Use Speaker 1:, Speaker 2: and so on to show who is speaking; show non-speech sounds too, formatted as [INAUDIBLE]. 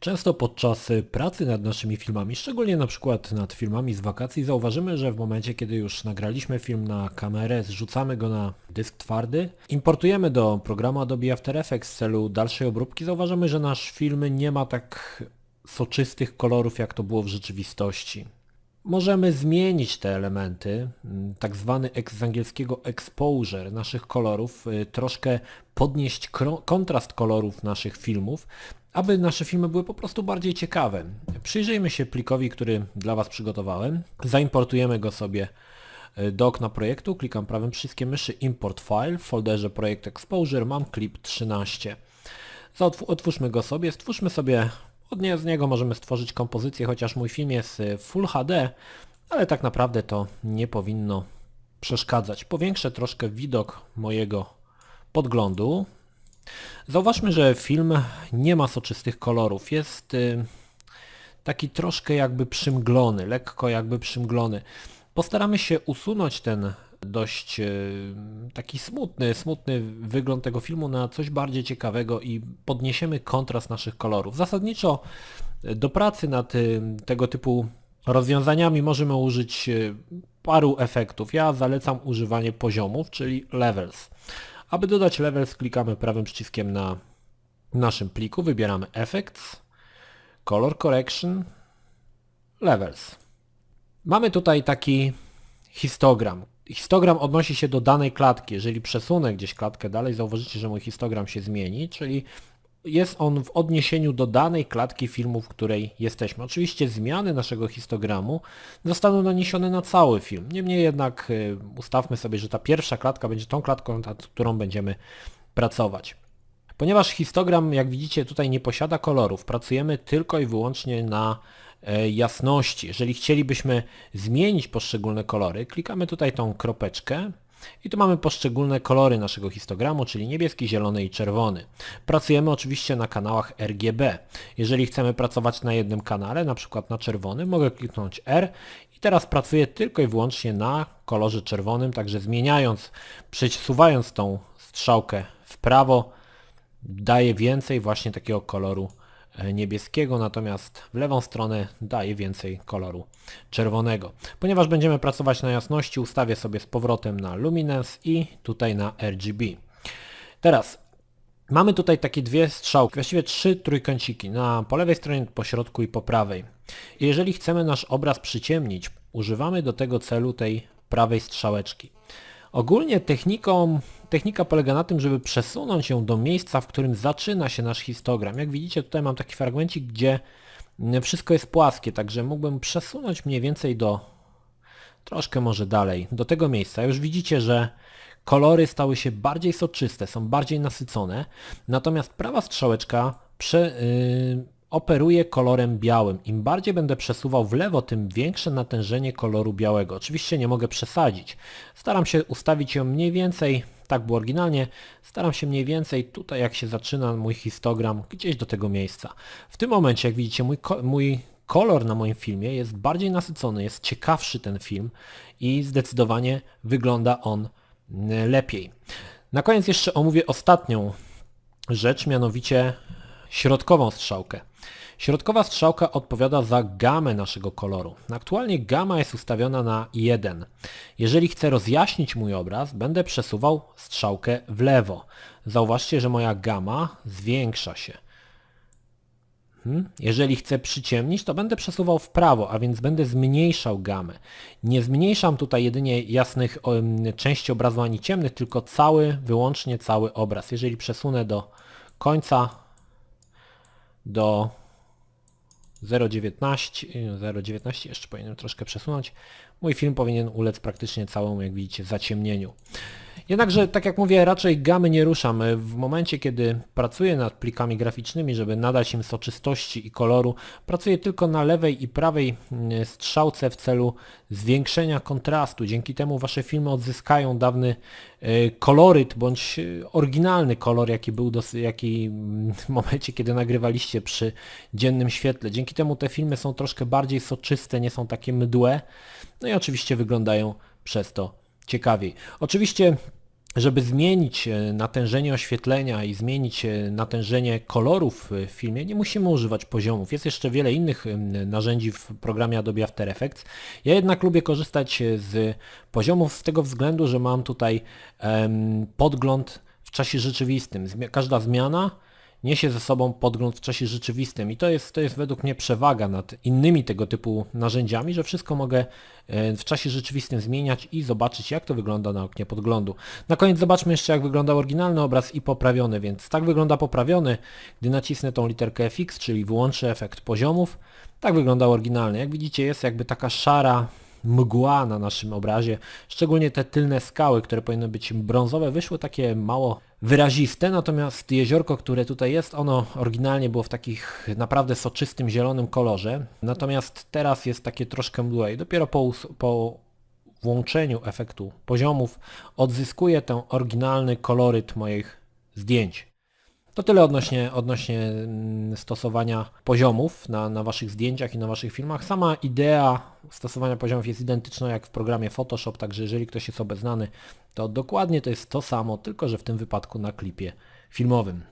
Speaker 1: Często podczas y, pracy nad naszymi filmami, szczególnie na przykład nad filmami z wakacji, zauważymy, że w momencie, kiedy już nagraliśmy film na kamerę, zrzucamy go na dysk twardy, importujemy do programu Adobe After Effects w celu dalszej obróbki, zauważymy, że nasz film nie ma tak soczystych kolorów, jak to było w rzeczywistości. Możemy zmienić te elementy, mm, tak zwany ek- z angielskiego exposure naszych kolorów, y, troszkę podnieść kontrast kolorów naszych filmów, aby nasze filmy były po prostu bardziej ciekawe. Przyjrzyjmy się plikowi, który dla Was przygotowałem. Zaimportujemy go sobie y, do okna projektu, klikam prawym przyciskiem myszy Import File, w folderze Projekt Exposure mam klip 13. Zaotw- Otwórzmy go sobie, stwórzmy sobie, od nie, z niego możemy stworzyć kompozycję, chociaż mój film jest y, Full HD, ale tak naprawdę to nie powinno przeszkadzać. Powiększę troszkę widok mojego podglądu. Zauważmy, że film nie ma soczystych kolorów, jest y, taki troszkę jakby przymglony, lekko jakby przymglony. Postaramy się usunąć ten dość y, taki smutny, smutny wygląd tego filmu na coś bardziej ciekawego i podniesiemy kontrast naszych kolorów. Zasadniczo y, do pracy nad tego typu rozwiązaniami możemy użyć paru efektów. Ja zalecam używanie poziomów, czyli levels. Aby dodać levels klikamy prawym przyciskiem na naszym pliku, wybieramy Effects, Color Correction, Levels. Mamy tutaj taki histogram. Histogram odnosi się do danej klatki. Jeżeli przesunę gdzieś klatkę dalej, zauważycie, że mój histogram się zmieni, czyli jest on w odniesieniu do danej klatki filmu, w której jesteśmy. Oczywiście zmiany naszego histogramu zostaną naniesione na cały film. Niemniej jednak y, ustawmy sobie, że ta pierwsza klatka będzie tą klatką, nad którą będziemy pracować. Ponieważ histogram, jak widzicie, tutaj nie posiada kolorów, pracujemy tylko i wyłącznie na e, jasności. Jeżeli chcielibyśmy zmienić poszczególne kolory, klikamy tutaj tą kropeczkę i tu mamy poszczególne kolory naszego histogramu, czyli niebieski, zielony i czerwony. Pracujemy oczywiście na kanałach RGB. Jeżeli chcemy pracować na jednym kanale, na przykład na czerwonym, mogę kliknąć R i teraz pracuję tylko i wyłącznie na kolorze czerwonym, także zmieniając, przesuwając tą strzałkę w prawo, daje więcej właśnie takiego koloru niebieskiego, natomiast w lewą stronę daje więcej koloru czerwonego. Ponieważ będziemy pracować na jasności, ustawię sobie z powrotem na Luminance i tutaj na RGB. Teraz mamy tutaj takie dwie strzałki, właściwie trzy trójkąciki, na po lewej stronie, po środku i po prawej. Jeżeli chcemy nasz obraz przyciemnić, używamy do tego celu tej prawej strzałeczki. Ogólnie techniką, technika polega na tym, żeby przesunąć ją do miejsca, w którym zaczyna się nasz histogram. Jak widzicie tutaj mam taki fragmencik, gdzie wszystko jest płaskie, także mógłbym przesunąć mniej więcej do troszkę może dalej, do tego miejsca. Już widzicie, że kolory stały się bardziej soczyste, są bardziej nasycone, natomiast prawa strzałeczka prze, yy, operuje kolorem białym. Im bardziej będę przesuwał w lewo, tym większe natężenie koloru białego. Oczywiście nie mogę przesadzić. Staram się ustawić ją mniej więcej, tak było oryginalnie, staram się mniej więcej tutaj jak się zaczyna mój histogram, gdzieś do tego miejsca. W tym momencie, jak widzicie, mój, mój kolor na moim filmie jest bardziej nasycony, jest ciekawszy ten film i zdecydowanie wygląda on mm, lepiej. Na koniec jeszcze omówię ostatnią rzecz, mianowicie środkową strzałkę. Środkowa strzałka odpowiada za gamę naszego koloru. Aktualnie gama jest ustawiona na 1. Jeżeli chcę rozjaśnić mój obraz, będę przesuwał strzałkę w lewo. Zauważcie, że moja gama zwiększa się. Hmm? Jeżeli chcę przyciemnić, to będę przesuwał w prawo, a więc będę zmniejszał gamę. Nie zmniejszam tutaj jedynie jasnych części obrazu ani ciemnych, tylko cały, wyłącznie cały obraz. Jeżeli przesunę do końca, do 0,19, y, 0,19 jeszcze powinienem troszkę przesunąć, mój film powinien ulec praktycznie całemu, jak widzicie, zaciemnieniu. Jednakże, tak jak mówię, raczej gamy nie ruszam. W momencie, kiedy pracuję nad plikami graficznymi, żeby nadać im soczystości i koloru, pracuję tylko na lewej i prawej mm, strzałce w celu zwiększenia kontrastu. Dzięki temu wasze filmy odzyskają dawny y, koloryt, bądź y, oryginalny kolor, jaki był dos- jaki mm, [LAUGHS] w momencie, kiedy nagrywaliście przy dziennym świetle. Dzięki temu te filmy są troszkę bardziej soczyste, nie są takie mdłe, no i oczywiście wyglądają przez to ciekawiej. Oczywiście żeby zmienić e, natężenie oświetlenia i zmienić e, natężenie kolorów w filmie, nie musimy używać poziomów. Jest jeszcze wiele innych narzędzi w programie Adobe After Effects. Ja jednak lubię korzystać e, z poziomów z tego względu, że mam tutaj podgląd w czasie rzeczywistym. Każda zmiana niesie ze sobą podgląd w czasie rzeczywistym i to jest, to jest według mnie przewaga nad innymi tego typu narzędziami, że wszystko mogę e, w czasie rzeczywistym zmieniać i zobaczyć jak to wygląda na oknie podglądu. Na koniec zobaczmy jeszcze jak wyglądał oryginalny obraz i poprawiony, więc tak wygląda poprawiony, gdy nacisnę tą literkę FX, czyli wyłączę efekt poziomów, tak wyglądał oryginalny. Jak widzicie jest jakby taka szara mgła na naszym obrazie, szczególnie te tylne skały, które powinny być brązowe, wyszły takie mało wyraziste, natomiast jeziorko, które tutaj jest, ono oryginalnie było w takich naprawdę soczystym zielonym kolorze, natomiast teraz jest takie troszkę mdłe i dopiero po, po włączeniu efektu poziomów odzyskuje ten oryginalny koloryt moich zdjęć. To tyle odnośnie, odnośnie mm, stosowania poziomów na, na Waszych zdjęciach i na Waszych filmach. Sama idea stosowania poziomów jest identyczna jak w programie Photoshop, także jeżeli ktoś jest obeznany, to dokładnie to jest to samo, tylko że w tym wypadku na klipie filmowym.